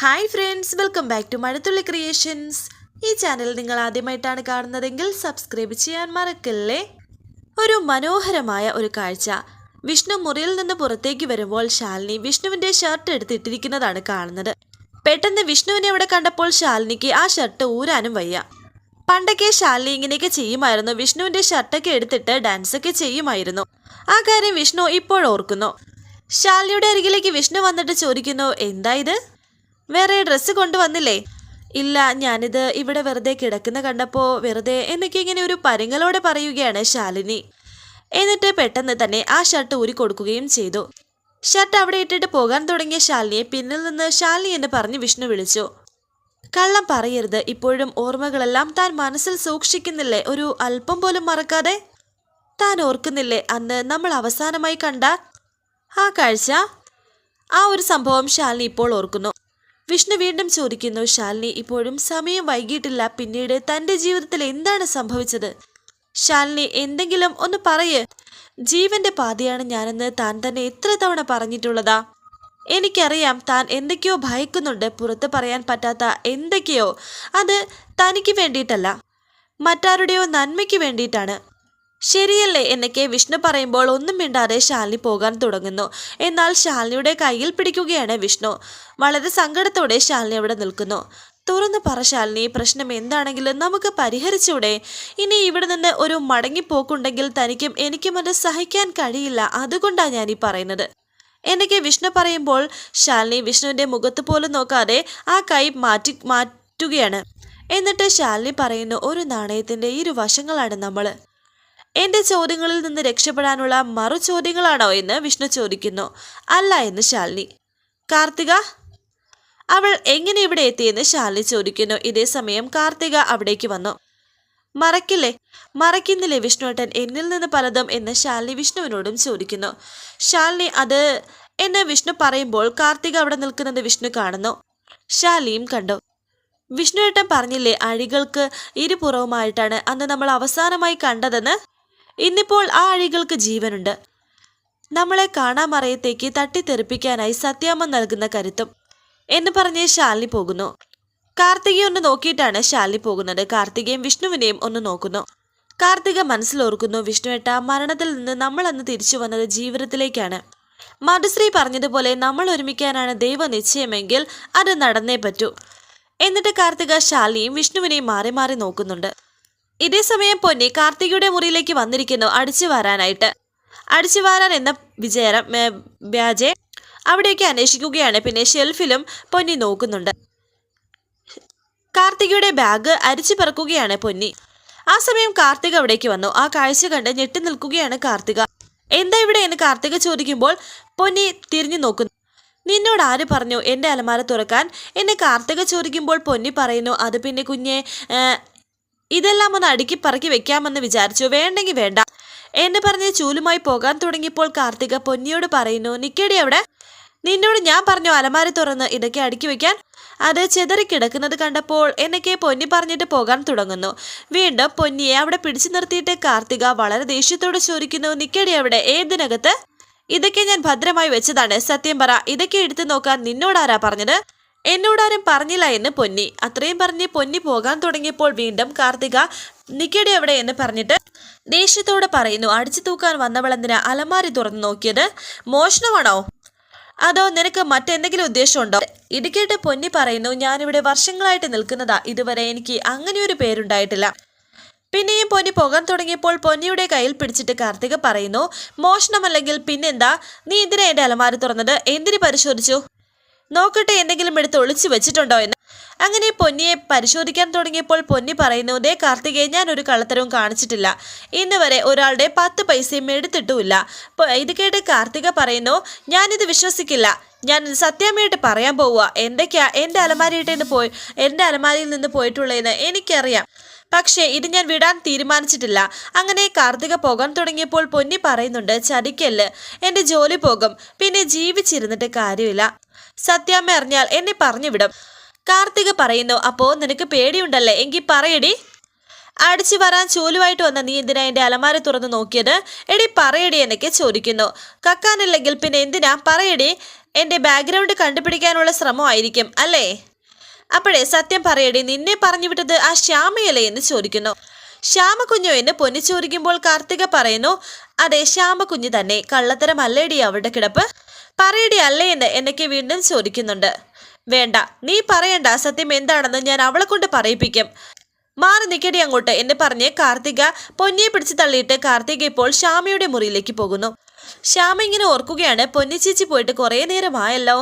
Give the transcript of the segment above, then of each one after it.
Hi friends welcome back to Mazhathulli creations ഈ channel നിങ്ങൾ ആദ്യമായിട്ടാണ് കാണുന്നതെങ്കിൽ സബ്സ്ക്രൈബ് ചെയ്യാൻ മറക്കല്ലേ? ഒരു മനോഹരമായ ഒരു കാഴ്ച. വിഷ്ണു മുറിയിൽ നിന്ന് പുറത്തേക്ക് വരുമ്പോൾ ശാലിനി വിഷ്ണുവിന്റെ ഷർട്ട് എടുത്തിട്ടിരിക്കുന്നതാണ് കാണുന്നത്. പെട്ടെന്ന് വിഷ്ണുവിനെ അവിടെ കണ്ടപ്പോൾ ശാലിനിക്ക് ആ ഷർട്ട് ഊരാനും വയ്യ. പണ്ടൊക്കെ ശാലിനി ഇങ്ങനെയൊക്കെ ചെയ്യുമായിരുന്നു. വിഷ്ണുവിന്റെ ഷർട്ടൊക്കെ എടുത്തിട്ട് ഡാൻസൊക്കെ ചെയ്യുമായിരുന്നു. ആ കാര്യം വിഷ്ണു ഇപ്പോൾ ഓർക്കുന്നു. ശാലിനിയുടെ അരികിലേക്ക് വിഷ്ണു വന്നിട്ട് ചോദിക്കുന്നു എന്താ ഇത്? വേറെ ഡ്രസ്സ് കൊണ്ടുവന്നില്ലേ? ഇല്ല ഞാനിത് ഇവിടെ വെറുതെ കിടക്കുന്ന കണ്ടപ്പോൾ വെറുതെ എന്നൊക്കെ ഇങ്ങനെ ഒരു പരുങ്ങലോടെ പറയുകയാണ് ശാലിനി. എന്നിട്ട് പെട്ടെന്ന് തന്നെ ആ ഷർട്ട് ഊരി കൊടുക്കുകയും ചെയ്തു. ഷർട്ട് അവിടെ ഇട്ടിട്ട് പോകാൻ തുടങ്ങിയ ശാലിനിയെ പിന്നിൽ നിന്ന് ശാലിനി എന്ന് പറഞ്ഞ് വിഷ്ണു വിളിച്ചു. കള്ളം പറയരുത് ഇപ്പോഴും ഓർമ്മകളെല്ലാം താൻ മനസ്സിൽ സൂക്ഷിക്കുന്നില്ലേ? ഒരു അല്പം പോലും മറക്കാതെ? താൻ ഓർക്കുന്നില്ലേ അന്ന് നമ്മൾ അവസാനമായി കണ്ട ആ കാഴ്ച? ആ ഒരു സംഭവം ശാലിനി ഇപ്പോൾ ഓർക്കുന്നു. വിഷ്ണു വീണ്ടും ചോദിക്കുന്നു ശാലിനി ഇപ്പോഴും സമയം വൈകിട്ടില്ല. പിന്നീട് തന്റെ ജീവിതത്തിൽ എന്താണ് സംഭവിച്ചത്? ശാലിനി എന്തെങ്കിലും ഒന്ന് പറയേ. ജീവന്റെ പാതയാണ് ഞാനെന്ന് താൻ തന്നെ എത്ര തവണ പറഞ്ഞിട്ടുള്ളതാ? എനിക്കറിയാം താൻ എന്തൊക്കെയോ ഭയക്കുന്നുണ്ട്. പുറത്ത് പറയാൻ പറ്റാത്ത എന്തൊക്കെയോ. അത് തനിക്ക് വേണ്ടിയിട്ടല്ല. മറ്റാരുടെയോ നന്മയ്ക്ക് വേണ്ടിയിട്ടാണ്. ശരിയല്ലേ എന്നൊക്കെ വിഷ്ണു പറയുമ്പോൾ ഒന്നും മിണ്ടാതെ ശാലിനി പോകാൻ തുടങ്ങുന്നു. എന്നാൽ ശാലിനിയുടെ കയ്യിൽ പിടിക്കുകയാണ് വിഷ്ണു. വളരെ സങ്കടത്തോടെ ശാലിനി അവിടെ നിൽക്കുന്നു. തുറന്നു പറ ശാലിനി പ്രശ്നം എന്താണെങ്കിലും നമുക്ക് പരിഹരിച്ചൂടെ. ഇനി ഇവിടെ നിന്ന് ഒരു മടങ്ങിപ്പോക്കുണ്ടെങ്കിൽ തനിക്കും എനിക്കും അത് സഹിക്കാൻ കഴിയില്ല. അതുകൊണ്ടാണ് ഞാൻ ഈ പറയുന്നത്. എന്നൊക്കെ വിഷ്ണു പറയുമ്പോൾ ശാലിനി വിഷ്ണുവിന്റെ മുഖത്ത് പോലും നോക്കാതെ ആ കൈ മാറ്റി മാറ്റുകയാണ്. എന്നിട്ട് ശാലിനി പറയുന്നു ഒരു നാണയത്തിന്റെ ഇരു വശങ്ങളാണ് നമ്മൾ എന്റെ ചോദ്യങ്ങളിൽ നിന്ന് രക്ഷപ്പെടാനുള്ള മറു ചോദ്യങ്ങളാണോ എന്ന് വിഷ്ണു ചോദിക്കുന്നു. അല്ല എന്ന് ശാലിനി. കാർത്തിക? അവൾ എങ്ങനെ ഇവിടെ എത്തിയെന്ന് ശാലിനി ചോദിക്കുന്നു. ഇതേ സമയം കാർത്തിക അവിടേക്ക് വന്നു. മറക്കില്ലേ? മറക്കുന്നില്ലേ വിഷ്ണുവേട്ടൻ? എന്നിൽ നിന്ന് പലതും എന്ന് ശാലിനി വിഷ്ണുവിനോടും ചോദിക്കുന്നു. ശാലിനി അത് എന്ന് വിഷ്ണു പറയുമ്പോൾ കാർത്തിക അവിടെ നിൽക്കുന്നത് വിഷ്ണു കാണുന്നു. ശാലിയും കണ്ടു. വിഷ്ണുവേട്ടൻ പറഞ്ഞില്ലേ അഴികൾക്ക് ഇരുപുറവുമായിട്ടാണ് അന്ന് നമ്മൾ അവസാനമായി കണ്ടതെന്ന്? ഇന്നിപ്പോൾ ആ അഴികൾക്ക് ജീവനുണ്ട്. നമ്മളെ കാണാമറയത്തേക്ക് തട്ടിത്തെറിപ്പിക്കാനായി സത്യാമ്മ നൽകുന്ന കരുത്തും എന്ന് പറഞ്ഞ് ശാലിനി പോകുന്നു. കാർത്തികയെ ഒന്ന് നോക്കിയിട്ടാണ് ശാലിനി പോകുന്നത്. കാർത്തികയും വിഷ്ണുവിനെയും ഒന്ന് നോക്കുന്നു. കാർത്തിക മനസ്സിലോർക്കുന്നു വിഷ്ണുവേട്ട മരണത്തിൽ നിന്ന് നമ്മൾ അന്ന് തിരിച്ചു വന്നത് ജീവിതത്തിലേക്കാണ്. മധുശ്രീ പറഞ്ഞതുപോലെ നമ്മൾ ഒരുമിക്കാനാണ് ദൈവ നിശ്ചയമെങ്കിൽ അത് നടന്നേ പറ്റൂ എന്നിട്ട് കാർത്തിക ശാലിനിയും വിഷ്ണുവിനെയും മാറി മാറി നോക്കുന്നുണ്ട്. ഇതേ സമയം പൊന്നി കാർത്തികയുടെ മുറിയിലേക്ക് വന്നിരിക്കുന്നു. അടിച്ചു വാരാനായിട്ട്. അടിച്ചു വാരാൻ എന്ന വിചാരം വ്യാജെ അവിടെയൊക്കെ അന്വേഷിക്കുകയാണ്. പിന്നെ ഷെൽഫിലും പൊന്നി നോക്കുന്നുണ്ട്. കാർത്തികയുടെ ബാഗ് അരിച്ചു പറക്കുകയാണ് പൊന്നി. ആ സമയം കാർത്തിക അവിടേക്ക് വന്നു. ആ കാഴ്ച കണ്ട് ഞെട്ടി നിൽക്കുകയാണ് കാർത്തിക. എന്താ ഇവിടെ എന്ന് കാർത്തിക ചോദിക്കുമ്പോൾ പൊന്നി തിരിഞ്ഞു നോക്കുന്നു. നിന്നോട് ആര് പറഞ്ഞു? എന്റെ അലമാര തുറക്കാൻ? എന്നെ കാർത്തിക ചോദിക്കുമ്പോൾ പൊന്നി പറയുന്നു അത് പിന്നെ കുഞ്ഞെ ഇതെല്ലാം ഒന്ന് അടുക്കി പറക്കി വെക്കാമെന്ന് വിചാരിച്ചു. വേണ്ടെങ്കിൽ വേണ്ട. എന്നെ പറഞ്ഞ് ചൂലുമായി പോകാൻ തുടങ്ങിയപ്പോൾ കാർത്തിക പൊന്നിയോട് പറയുന്നു നിക്കടി അവിടെ. നിന്നോട് ഞാൻ പറഞ്ഞു അലമാരി തുറന്ന് ഇതൊക്കെ അടുക്കി വെക്കാൻ. അത് ചെതറി കിടക്കുന്നത് കണ്ടപ്പോൾ എന്നൊക്കെ പൊന്നി പറഞ്ഞിട്ട് പോകാൻ തുടങ്ങുന്നു. വീണ്ടും പൊന്നിയെ അവിടെ പിടിച്ചു നിർത്തിയിട്ട് കാർത്തിക വളരെ ദേഷ്യത്തോടെ ചോദിക്കുന്നു നിക്കടി അവിടെ ഏതിനകത്ത്? ഇതൊക്കെ ഞാൻ ഭദ്രമായി വെച്ചതാണ്. സത്യം പറ ഇതൊക്കെ എടുത്തു നോക്കാൻ നിന്നോടാരാ പറഞ്ഞത്? എന്നോടാരും പറഞ്ഞില്ല എന്ന് പൊന്നി. അത്രയും പറഞ്ഞ് പൊന്നി പോകാൻ തുടങ്ങിയപ്പോൾ വീണ്ടും കാർത്തിക നിക്കടി എവിടെ എന്ന് പറഞ്ഞിട്ട് ദേഷ്യത്തോടെ പറയുന്നു. അടിച്ചു തൂക്കാൻ വന്നവളെന്തിനാ അലമാരി തുറന്നു നോക്കിയത്? മോഷണമാണോ? അതോ നിനക്ക് മറ്റെന്തെങ്കിലും ഉദ്ദേശമുണ്ടോ? ഇത് കേട്ട് പൊന്നി പറയുന്നു ഞാനിവിടെ വർഷങ്ങളായിട്ട് നിൽക്കുന്നതാ. ഇതുവരെ എനിക്ക് അങ്ങനെയൊരു പേരുണ്ടായിട്ടില്ല. പിന്നെയും പൊന്നി പോകാൻ തുടങ്ങിയപ്പോൾ പൊന്നിയുടെ കയ്യിൽ പിടിച്ചിട്ട് കാർത്തിക പറയുന്നു മോഷണമല്ലെങ്കിൽ പിന്നെന്താ? നീ എന്തിനാ എന്റെ അലമാരി തുറന്നത്? എന്തിനു പരിശോധിച്ചു? നോക്കട്ടെ എന്തെങ്കിലും എടുത്ത് ഒളിച്ചു വെച്ചിട്ടുണ്ടോ എന്ന്. അങ്ങനെ പൊന്നിയെ പരിശോധിക്കാൻ തുടങ്ങിയപ്പോൾ പൊന്നി പറയുന്നു ദേ കാർത്തികയെ ഞാൻ ഒരു കള്ളത്തരവും കാണിച്ചിട്ടില്ല. ഇന്ന് വരെ ഒരാളുടെ പത്ത് പൈസയും എടുത്തിട്ടുമില്ല. ഇത് കേട്ട് കാർത്തിക പറയുന്നു ഞാനിത് വിശ്വസിക്കില്ല. ഞാൻ ഇത് സത്യമായിട്ട് പറയാൻ പോവുക. എന്തൊക്കെയാ എന്റെ അലമാരിയിട്ട് നിന്ന് പോയി എന്റെ അലമാരിയിൽ നിന്ന് പോയിട്ടുള്ളതെന്ന് എനിക്കറിയാം. പക്ഷേ ഇത് ഞാൻ വിടാൻ തീരുമാനിച്ചിട്ടില്ല. അങ്ങനെ കാർത്തിക പോകാൻ തുടങ്ങിയപ്പോൾ പൊന്നി പറയുന്നുണ്ട് ചതിക്കല്ല്. എന്റെ ജോലി പോകും. പിന്നെ ജീവിച്ചിരുന്നിട്ട് കാര്യമില്ല. സത്യാമ്മ അറിഞ്ഞാൽ എന്നെ പറഞ്ഞു വിടും കാർത്തിക പറയുന്നു അപ്പോ നിനക്ക് പേടിയുണ്ടല്ലേ? എങ്കിൽ പറയടി. അടിച്ചു വരാൻ ചൂലുമായിട്ട് വന്ന നീ എന്തിനാ എന്റെ അലമാര തുറന്ന് നോക്കിയത്? എടി പറയടി എന്നൊക്കെ ചോദിക്കുന്നു. കക്കാനില്ലെങ്കിൽ പിന്നെ എന്തിനാ? പറയടി എന്റെ ബാക്ക്ഗ്രൗണ്ട് കണ്ടുപിടിക്കാനുള്ള ശ്രമമായിരിക്കും അല്ലേ? അപ്പോഴേ സത്യം പറയടി നിന്നെ പറഞ്ഞു വിട്ടത് ആ ശ്യാമയല്ലേ? എന്ന് ചോദിക്കുന്നു. ശ്യാമകുഞ്ഞോ എന്ന് പൊന്നിച്ചോദിക്കുമ്പോൾ കാർത്തിക പറയുന്നു അതെ ശ്യാമകുഞ്ഞു തന്നെ. കള്ളത്തരം അല്ലേടി അവളുടെ കിടപ്പ്? പറയടി അല്ലേ എന്ന് എന്നൊക്കെ വീണ്ടും ചോദിക്കുന്നുണ്ട്. വേണ്ട നീ പറയണ്ട. സത്യം എന്താണെന്ന് ഞാൻ അവളെ കൊണ്ട് പറയിപ്പിക്കും. മാറി നിൽക്കടി അങ്ങോട്ട് എന്ന് പറഞ്ഞ് കാർത്തിക പൊന്നിയെ പിടിച്ച് തള്ളിയിട്ട് കാർത്തിക ഇപ്പോൾ ശ്യാമയുടെ മുറിയിലേക്ക് പോകുന്നു. ശ്യാമ ഇങ്ങനെ ഓർക്കുകയാണ് പൊന്നിച്ചേച്ചി പോയിട്ട് കുറേ നേരമായല്ലോ.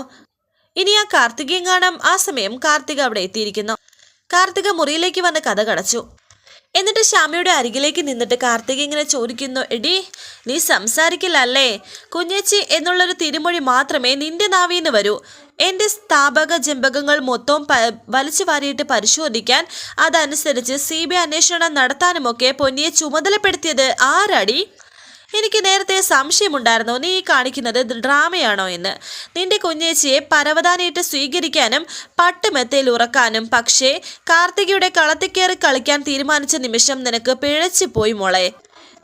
ഇനി ആ കാർത്തികയും കാണാം. ആ സമയം കാർത്തിക അവിടെ എത്തിയിരിക്കുന്നു. കാർത്തിക മുറിയിലേക്ക് വന്ന് കഥ കടച്ചു. എന്നിട്ട് ശ്യാമയുടെ അരികിലേക്ക് നിന്നിട്ട് കാർത്തിക് ഇങ്ങനെ ചോദിക്കുന്നു എടി നീ സംസാരിക്കില്ലല്ലേ കുഞ്ഞേച്ചി എന്നുള്ളൊരു തിരുമൊഴി മാത്രമേ നിന്റെ നാവീന്ന് വരൂ. എന്റെ സ്ഥാപക ജമ്പകങ്ങൾ മൊത്തം പ വലിച്ചു വാരിയിട്ട് പരിശോധിക്കാൻ അതനുസരിച്ച് സി ബി അന്വേഷണം നടത്താനുമൊക്കെ പൊന്നിയെ ചുമതലപ്പെടുത്തിയത് ആരാടി? എനിക്ക് നേരത്തെ സംശയമുണ്ടായിരുന്നു. നീ കാണിക്കുന്നത് ഡ്രാമയാണോ എന്ന്. നിന്റെ കുഞ്ഞേച്ചിയെ പരവതാനിയിട്ട് സ്വീകരിക്കാനും പട്ടുമെത്തയിൽ ഉറക്കാനും. പക്ഷേ കാർത്തികയുടെ കളത്തിക്കേറി കളിക്കാൻ തീരുമാനിച്ച നിമിഷം നിനക്ക് പിഴച്ചു പോയി മോളെ.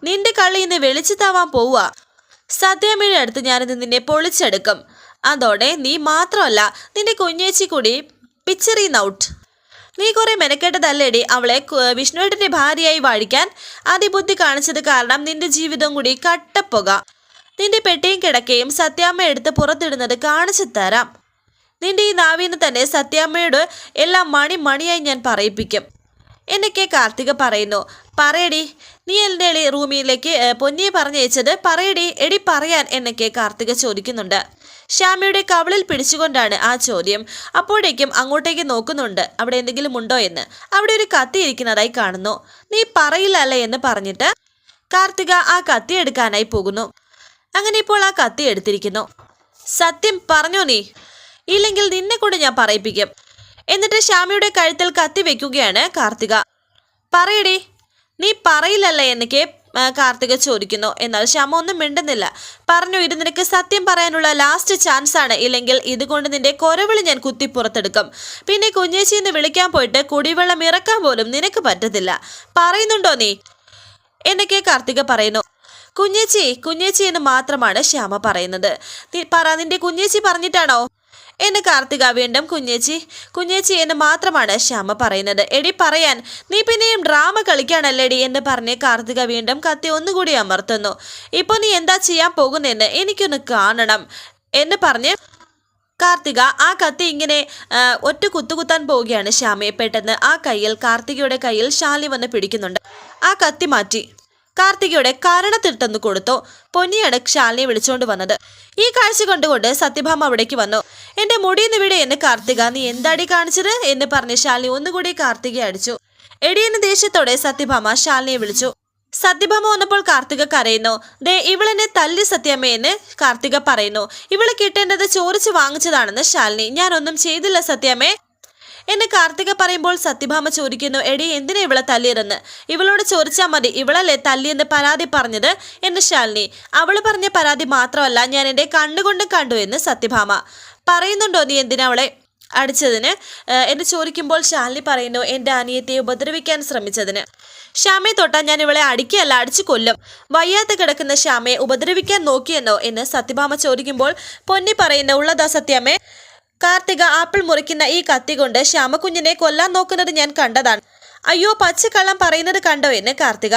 നിന്റെ കള്ളി ഇന്ന് വെളിച്ചത്താവാൻ പോവുക. സത്യാമ്മയുടെ അടുത്ത് ഞാനിന്ന് നിന്നെ പൊളിച്ചെടുക്കും. അതോടെ നീ മാത്രമല്ല നിന്റെ കുഞ്ഞേച്ചി കൂടി പിച്ചറിയുന്ന ഔട്ട്. നീ കുറെ മെനക്കെട്ടതല്ലേടി. അവളെ വിഷ്ണുവേട്ടന്റെ ഭാര്യയായി വാഴിക്കാൻ അതിബുദ്ധി കാണിച്ചത് കാരണം നിന്റെ ജീവിതം കൂടി കട്ടപ്പുക. നിന്റെ പെട്ടിയും കിടക്കയും സത്യാമ്മ എടുത്ത് പുറത്തിടുന്നത് കാണിച്ചു തരാം. നിന്റെ ഈ നാവിന്ന് തന്നെ സത്യാമ്മയോട് എല്ലാം മണി മണിയായി ഞാൻ പറയിപ്പിക്കും. എന്നൊക്കെ കാർത്തിക പറയുന്നു. പറയടി നീ എന്റെ റൂമിലേക്ക് പൊന്നിയെ പറഞ്ഞയച്ചത്? പറയടി എടി പറയാൻ എന്നൊക്കെ കാർത്തിക ചോദിക്കുന്നുണ്ട്. ശ്യാമയുടെ കവളിൽ പിടിച്ചുകൊണ്ടാണ് ആ ചോദ്യം. അപ്പോഴേക്കും അങ്ങോട്ടേക്ക് നോക്കുന്നുണ്ട്. അവിടെ എന്തെങ്കിലും ഉണ്ടോ എന്ന്. അവിടെ ഒരു കത്തി ഇരിക്കുന്നതായി കാണുന്നു. നീ പറയില്ലല്ലേ എന്ന് പറഞ്ഞിട്ട് കാർത്തിക ആ കത്തി എടുക്കാനായി പോകുന്നു. അങ്ങനെ ഇപ്പോൾ ആ കത്തി എടുത്തിരിക്കുന്നു. സത്യം പറഞ്ഞോ നീ? ഇല്ലെങ്കിൽ നിന്നെ കൊണ്ട് ഞാൻ പറയിപ്പിക്കും. എന്നിട്ട് ശ്യാമയുടെ കഴുത്തിൽ കത്തി വെക്കുകയാണ് കാർത്തിക. പറയടി നീ പറയില്ലല്ലേ എന്നൊക്കെ കാർത്തിക ചോദിക്കുന്നു. എന്നാൽ ശ്യാമ ഒന്നും മിണ്ടുന്നില്ല. പറഞ്ഞു ഇത് നിനക്ക് സത്യം പറയാനുള്ള ലാസ്റ്റ് ചാൻസ് ആണ്. ഇല്ലെങ്കിൽ ഇതുകൊണ്ട് നിന്റെ കൊരവിളി ഞാൻ കുത്തി പുറത്തെടുക്കും പിന്നെ കുഞ്ഞേച്ചി എന്ന് വിളിക്കാൻ പോയിട്ട് കുടിവെള്ളം ഇറക്കാൻ പോലും നിനക്ക് പറ്റത്തില്ല. പറയുന്നുണ്ടോ നീ? എന്നൊക്കെ കാർത്തിക പറയുന്നു. കുഞ്ഞേച്ചി കുഞ്ഞേച്ചി എന്ന് മാത്രമാണ് ശ്യാമ പറയുന്നത്. പറ നിന്റെ കുഞ്ഞേച്ചി പറഞ്ഞിട്ടാണോ? എന്ന് കാർത്തിക വീണ്ടും കുഞ്ഞേച്ചി. കുഞ്ഞേച്ചി എന്ന് മാത്രമാണ് ശ്യാമ പറയുന്നത്. എടി പറയാൻ. നീ പിന്നെയും ഡ്രാമ കളിക്കാണല്ലേടി എന്ന് പറഞ്ഞ് കാർത്തിക വീണ്ടും കത്തി ഒന്നുകൂടി അമർത്തുന്നു. ഇപ്പൊ നീ എന്താ ചെയ്യാൻ പോകുന്നെന്ന് എനിക്കൊന്ന് കാണണം എന്ന് പറഞ്ഞ് കാർത്തിക ആ കത്തി ഇങ്ങനെ ഒറ്റ കുത്തുകുത്താൻ പോവുകയാണ് ശ്യാമയെ. പെട്ടെന്ന് ആ കയ്യിൽ കാർത്തികയുടെ കയ്യിൽ ശാലി വന്ന് പിടിക്കുന്നുണ്ട്. ആ കത്തി മാറ്റി. കാർത്തികയുടെ കാരണത്തിട്ടൊന്ന് കൊടുത്തു. പൊന്നിയാണ് ശാലിനെ വിളിച്ചുകൊണ്ട് വന്നത്. ഈ കാഴ്ച കണ്ടുകൊണ്ട് സത്യഭാമ അവിടേക്ക് വന്നു. എന്റെ മുടിയെന്ന് നിവിടെ എന്ന് കാർത്തിക. നീ എന്താടി കാണിച്ചത്? എന്ന് പറഞ്ഞ് ശാലിനി ഒന്നുകൂടി കാർത്തികയെ അടിച്ചു. എടിയെന്ന ദേഷ്യത്തോടെ സത്യഭാമ ശാലിനിയെ വിളിച്ചു. സത്യഭാമ വന്നപ്പോൾ കാർത്തിക കരയുന്നു. ദേ ഇവളെന്നെ തല്ലി സത്യാമ്മയെന്ന് കാർത്തിക പറയുന്നു. ഇവൾ കിട്ടേണ്ടത് ചോറിച്ച് വാങ്ങിച്ചതാണെന്ന് ശാലിനി ഞാനൊന്നും ചെയ്തില്ല സത്യാമ്മേ എന്ന് കാർത്തിക പറയുമ്പോൾ സത്യഭാമ ചോദിക്കുന്നു എടി എന്തിനാ ഇവളെ തല്ലിയതെന്ന്? ഇവളോട് ചോദിച്ചാൽ മതി. ഇവളല്ലേ തല്ലിയെന്ന് പരാതി പറഞ്ഞത്? എന്ന് ശാലിനി. അവൾ പറഞ്ഞ പരാതി മാത്രമല്ല ഞാൻ എന്റെ കണ്ണുകൊണ്ട് കണ്ടു എന്ന് സത്യഭാമ. പറയുന്നുണ്ടോ നീ എന്തിനാ അവളെ അടിച്ചതിന്? എന്നെ ചോദിക്കുമ്പോൾ ശാലിനി പറയുന്നു എന്റെ അനിയത്തെ ഉപദ്രവിക്കാൻ ശ്രമിച്ചതിന്. ശ്യാമയെ തൊട്ടാൽ ഞാൻ ഇവളെ അടിക്കുകയല്ല അടിച്ചു കൊല്ലും. വയ്യാത്ത കിടക്കുന്ന ശ്യാമയെ ഉപദ്രവിക്കാൻ നോക്കിയെന്നോ? എന്ന് സത്യഭാമ ചോദിക്കുമ്പോൾ പൊന്നി പറയുന്ന ഉള്ളതാ സത്യാമ്മേ. കാർത്തിക ആപ്പിൾ മുറിക്കുന്ന ഈ കത്തി കൊണ്ട് ശ്യാമക്കുഞ്ഞിനെ കൊല്ലാൻ നോക്കുന്നത് ഞാൻ കണ്ടതാണ്. അയ്യോ പച്ചക്കള്ളം പറയുന്നത് കണ്ടോ എന്ന് കാർത്തിക.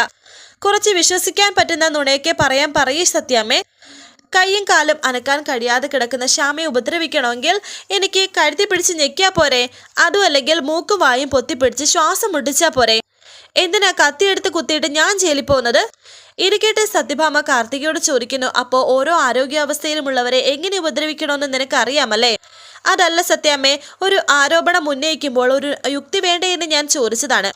കുറച്ച് വിശ്വസിക്കാൻ പറ്റുന്ന നുണയൊക്കെ പറയാൻ പറയേ സത്യാമ്മേ. കയ്യും കാലും അനക്കാൻ കഴിയാതെ കിടക്കുന്ന ശ്യാമയെ ഉപദ്രവിക്കണമെങ്കിൽ എനിക്ക് കഴുത്തി പിടിച്ച് ഞെക്കിയാൽ പോരെ. അതും അല്ലെങ്കിൽ മൂക്കും വായും പൊത്തിപ്പിടിച്ച് ശ്വാസം മുട്ടിച്ചാൽ പോരെ. എന്തിനാ കത്തിയെടുത്ത് കുത്തിയിട്ട് ഞാൻ ജയിലിൽ പോകുന്നത്? ഇരിക്കട്ടെ സത്യഭാമ. കാർത്തികയോട് ചോദിക്കുന്നു അപ്പോ ഓരോ ആരോഗ്യാവസ്ഥയിലുമുള്ളവരെ എങ്ങനെ ഉപദ്രവിക്കണമെന്ന് നിനക്ക് അറിയാമല്ലേ അതല്ല സത്യാമ്മേ ഒരു ആരോപണം ഉന്നയിക്കുമ്പോൾ ഒരു യുക്തി വേണ്ടേ എന്ന് ഞാൻ ചോദിച്ചതാണ്.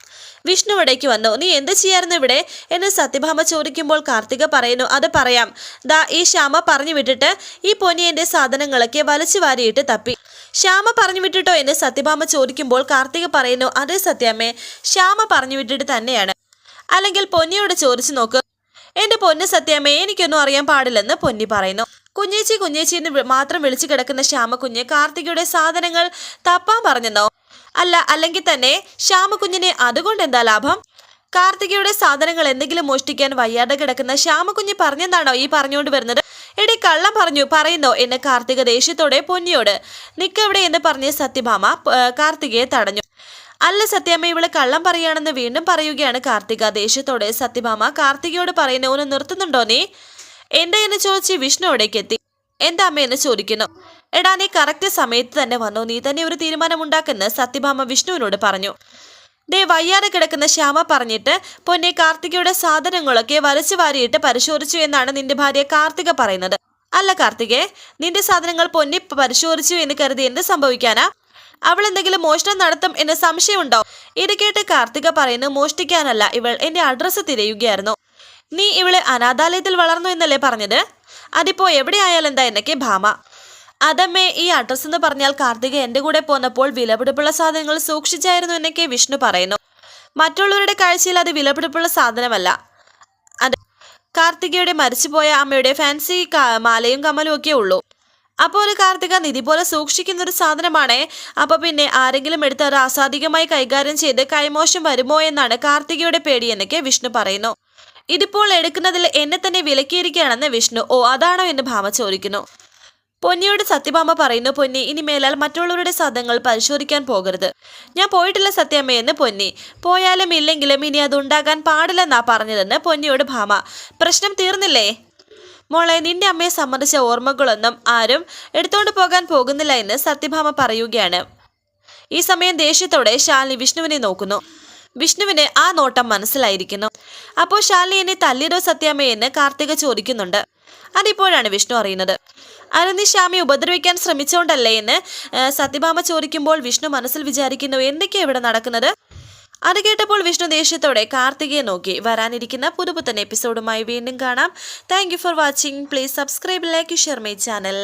വിഷ്ണു ഇവിടേക്ക് വന്നു. നീ എന്ത് ചെയ്യായിരുന്നു ഇവിടെ? എന്ന് സത്യഭാമ ചോദിക്കുമ്പോൾ കാർത്തിക പറയുന്നു അത് പറയാം. ദാ ഈ ശ്യാമ പറഞ്ഞു വിട്ടിട്ട് ഈ പൊന്നിയന്റെ സാധനങ്ങളൊക്കെ വലിച്ചു വാരിയിട്ട് തപ്പി. ശ്യാമ പറഞ്ഞു വിട്ടിട്ടോ എന്ന് സത്യഭാമ ചോദിക്കുമ്പോൾ കാർത്തിക പറയുന്നു അതെ സത്യാമ്മേ ശ്യാമ പറഞ്ഞു വിട്ടിട്ട് തന്നെയാണ്. അല്ലെങ്കിൽ പൊന്നിയോട് ചോദിച്ചു നോക്ക്. എന്റെ പൊന്ന് സത്യാമ്മേ എനിക്കൊന്നും അറിയാൻ പാടില്ലെന്ന് പൊന്നി പറയുന്നു. കുഞ്ഞേച്ചി കുഞ്ഞേച്ചി എന്ന് മാത്രം വിളിച്ചു കിടക്കുന്ന ശ്യാമക്കുഞ്ഞ് കാർത്തികയുടെ സാധനങ്ങൾ തപ്പാൻ പറഞ്ഞെന്നോ? അല്ല അല്ലെങ്കിൽ തന്നെ ശ്യാമക്കുഞ്ഞിനെ അതുകൊണ്ട് എന്താ ലാഭം? കാർത്തികയുടെ സാധനങ്ങൾ എന്തെങ്കിലും മോഷ്ടിക്കാൻ വയ്യാതെ കിടക്കുന്ന ശ്യാമക്കുഞ്ഞ് പറഞ്ഞെന്താണോ ഈ പറഞ്ഞുകൊണ്ട് വരുന്നത്? എടി കള്ളം പറഞ്ഞു പറയുന്നോ എന്ന് കാർത്തിക ദേഷ്യത്തോടെ പൊന്നിയോട്. നിക്കവിടെ എന്ന് പറഞ്ഞ് സത്യഭാമ കാർത്തികയെ തടഞ്ഞു. അല്ല സത്യാമ്മ ഇവൾ കള്ളം പറയുകയാണെന്ന് വീണ്ടും പറയുകയാണ് കാർത്തിക ദേഷ്യത്തോടെ. സത്യഭാമ കാർത്തികയോട് പറയുന്ന ഒന്ന് നിർത്തുന്നുണ്ടോ നീ? എന്താ? എന്ന് ചോദിച്ച് വിഷ്ണു അവിടേക്ക് എത്തി. എന്താ അമ്മ? എന്ന് ചോദിക്കുന്നു. എടാ നീ കറക്റ്റ് സമയത്ത് തന്നെ വന്നു. നീ തന്നെ ഒരു തീരുമാനം ഉണ്ടാക്കുന്ന സത്യഭാമ വിഷ്ണുവിനോട് പറഞ്ഞു. ദേ വയ്യാതെ കിടക്കുന്ന ശ്യാമ പറഞ്ഞിട്ട് പൊന്നെ കാർത്തികയുടെ സാധനങ്ങളൊക്കെ വരച്ചു വാരിയിട്ട് പരിശോധിച്ചു എന്നാണ് നിന്റെ ഭാര്യ കാർത്തിക പറയുന്നത്. അല്ല കാർത്തികെ നിന്റെ സാധനങ്ങൾ പൊന്നി പരിശോധിച്ചു എന്ന് കരുതി എന്ത് സംഭവിക്കാനാ? അവൾ എന്തെങ്കിലും മോഷണം നടത്തും എന്ന് സംശയമുണ്ടോ ഇത് കേട്ട് കാർത്തിക പറയുന്നു മോഷ്ടിക്കാനല്ല ഇവൾ എന്റെ അഡ്രസ്സ് തിരയുകയായിരുന്നു. നീ ഇവളെ അനാഥാലയത്തിൽ വളർന്നു എന്നല്ലേ പറഞ്ഞത്? അതിപ്പോ എവിടെ ആയാലെന്താ എന്നൊക്കെ ഭാമ. അതമ്മേ ഈ അഡ്രസ്സ് എന്ന് പറഞ്ഞാൽ കാർത്തിക എന്റെ കൂടെ പോന്നപ്പോൾ വിലപിടിപ്പുള്ള സാധനങ്ങൾ സൂക്ഷിച്ചായിരുന്നു എന്നൊക്കെ വിഷ്ണു പറയുന്നു. മറ്റുള്ളവരുടെ കാഴ്ചയിൽ അത് വിലപിടിപ്പുള്ള സാധനമല്ല. അത് കാർത്തികയുടെ മരിച്ചുപോയ അമ്മയുടെ ഫാൻസി മാലയും കമലും ഒക്കെ ഉള്ളൂ. അപ്പോൾ ഒരു കാർത്തിക നിധി പോലെ സൂക്ഷിക്കുന്ന ഒരു സാധനമാണേ. അപ്പൊ പിന്നെ ആരെങ്കിലും എടുത്ത് അത് അസാധികമായി കൈകാര്യം ചെയ്ത് കൈമോശം വരുമോ എന്നാണ് കാർത്തികയുടെ പേടി എന്നൊക്കെ വിഷ്ണു പറയുന്നു. ഇതിപ്പോൾ എടുക്കുന്നതിൽ എന്നെ തന്നെ വിലക്കിയിരിക്കുകയാണെന്ന് വിഷ്ണു ഓ അതാണോ എന്ന് ഭാമ ചോദിക്കുന്നു. പൊന്നിയോട് സത്യഭാമ പറയുന്നു പൊന്നി ഇനി മേലാൽ മറ്റുള്ളവരുടെ സാധനങ്ങൾ പരിശോധിക്കാൻ പോകരുത്. ഞാൻ പോയിട്ടില്ല സത്യമ്മയെന്ന് പൊന്നി. പോയാലും ഇല്ലെങ്കിലും ഇനി അത് ഉണ്ടാകാൻ പാടില്ലെന്നാ പറഞ്ഞതെന്ന് പൊന്നിയോട് ഭാമ. പ്രശ്നം തീർന്നില്ലേ? മോളെ നിന്റെ അമ്മയെ സംബന്ധിച്ച ഓർമ്മകളൊന്നും ആരും എടുത്തുകൊണ്ട് പോകാൻ പോകുന്നില്ല എന്ന് സത്യഭാമ പറയുകയാണ്. ഈ സമയം ദേഷ്യത്തോടെ ശാലിനി വിഷ്ണുവിനെ നോക്കുന്നു. വിഷ്ണുവിന് ആ നോട്ടം മനസ്സിലായിരിക്കുന്നു. അപ്പോൾ ശാലിനി എന്നെ തല്ലിയതോ സത്യാമ്മയെന്ന് കാർത്തിക ചോദിക്കുന്നുണ്ട്. അതിപ്പോഴാണ് വിഷ്ണു അറിയുന്നത്. അരുന്നി ശ്യാമി ഉപദ്രവിക്കാൻ ശ്രമിച്ചുകൊണ്ടല്ലേ എന്ന് സത്യഭാമ ചോദിക്കുമ്പോൾ വിഷ്ണു മനസ്സിൽ വിചാരിക്കുന്നു എന്തൊക്കെയാണ് ഇവിടെ നടക്കുന്നത്? അത് കേട്ടപ്പോൾ വിഷ്ണു ദേഷ്യത്തോടെ കാർത്തികയെ നോക്കി. വരാനിരിക്കുന്ന പുതുപുത്തൻ എപ്പിസോഡുമായി വീണ്ടും കാണാം. Thank for watching please subscribe like share my channel